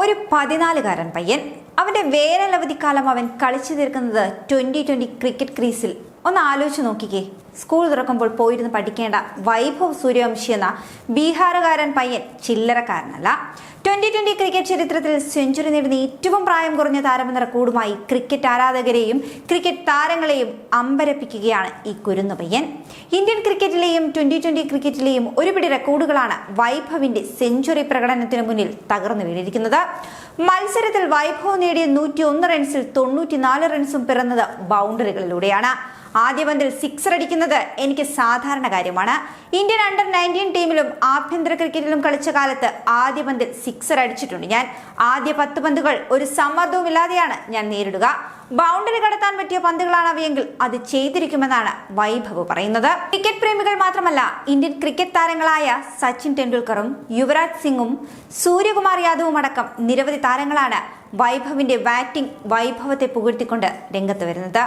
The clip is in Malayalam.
ഒരു പതിനാലുകാരൻ പയ്യൻ. അവന്റെ വേനലവധിക്കാലം അവൻ കളിച്ചു തീർക്കുന്നത് ട്വന്റി ട്വന്റി ക്രിക്കറ്റ് ക്രീസിൽ ഒന്ന് ആലോചിച്ച് നോക്കിക്കേ. സ്കൂൾ തുറക്കുമ്പോൾ പോയിരുന്ന് പഠിക്കേണ്ട വൈഭവ് സൂര്യവംശി എന്ന ബീഹാറുകാരൻ പയ്യൻ ചില്ലറക്കാരനല്ല. ട്വന്റി ട്വന്റി ക്രിക്കറ്റ് ചരിത്രത്തിൽ സെഞ്ചുറി നേടുന്ന ഏറ്റവും പ്രായം കുറഞ്ഞ താരമെന്ന റെക്കോർഡുമായി ക്രിക്കറ്റ് ആരാധകരെയും ക്രിക്കറ്റ് താരങ്ങളെയും അമ്പരപ്പിക്കുകയാണ് ഈ കുരുന്നു പയ്യൻ. ഇന്ത്യൻ ക്രിക്കറ്റിലെയും ട്വന്റി ട്വന്റി ക്രിക്കറ്റിലെയും ഒരുപിടി റെക്കോർഡുകളാണ് വൈഭവിന്റെ സെഞ്ചുറി പ്രകടനത്തിന് മുന്നിൽ തകർന്നു വീണിരിക്കുന്നത്. മത്സരത്തിൽ വൈഭവ് നേടിയ നൂറ്റി ഒന്ന് റൺസിൽ തൊണ്ണൂറ്റിനാല് റൺസും പിറന്നത് ബൗണ്ടറികളിലൂടെയാണ് ആദ്യ പന്തിൽ സിക്സർ അടിക്കുന്നത് എനിക്ക് സാധാരണ കാര്യമാണ്. ഇന്ത്യൻ അണ്ടർ നയന്റീൻ ടീമിലും ആഭ്യന്തര ക്രിക്കറ്റിലും കളിച്ച കാലത്ത് ആദ്യ പന്തിൽ സിക്സർ അടിച്ചിട്ടുണ്ട് ഞാൻ. ആദ്യ പത്ത് പന്തുകൾ ഒരു സമ്മർദ്ദവുമില്ലാതെയാണ് ഞാൻ നേരിടുക. ബൗണ്ടറി കടത്താൻ പറ്റിയ പന്തുകളാണ് അവയെങ്കിൽ അത് ചെയ്തിരിക്കുമെന്നാണ് വൈഭവ് പറയുന്നത്. ക്രിക്കറ്റ് പ്രേമികൾ മാത്രമല്ല ഇന്ത്യൻ ക്രിക്കറ്റ് താരങ്ങളായ സച്ചിൻ ടെണ്ടുൽക്കറും യുവരാജ് സിംഗും സൂര്യകുമാർ യാദവും അടക്കം നിരവധി താരങ്ങളാണ് വൈഭവിന്റെ ബാറ്റിംഗ് വൈഭവത്തെ പുകഴ്ത്തിക്കൊണ്ട് രംഗത്ത് വരുന്നത്.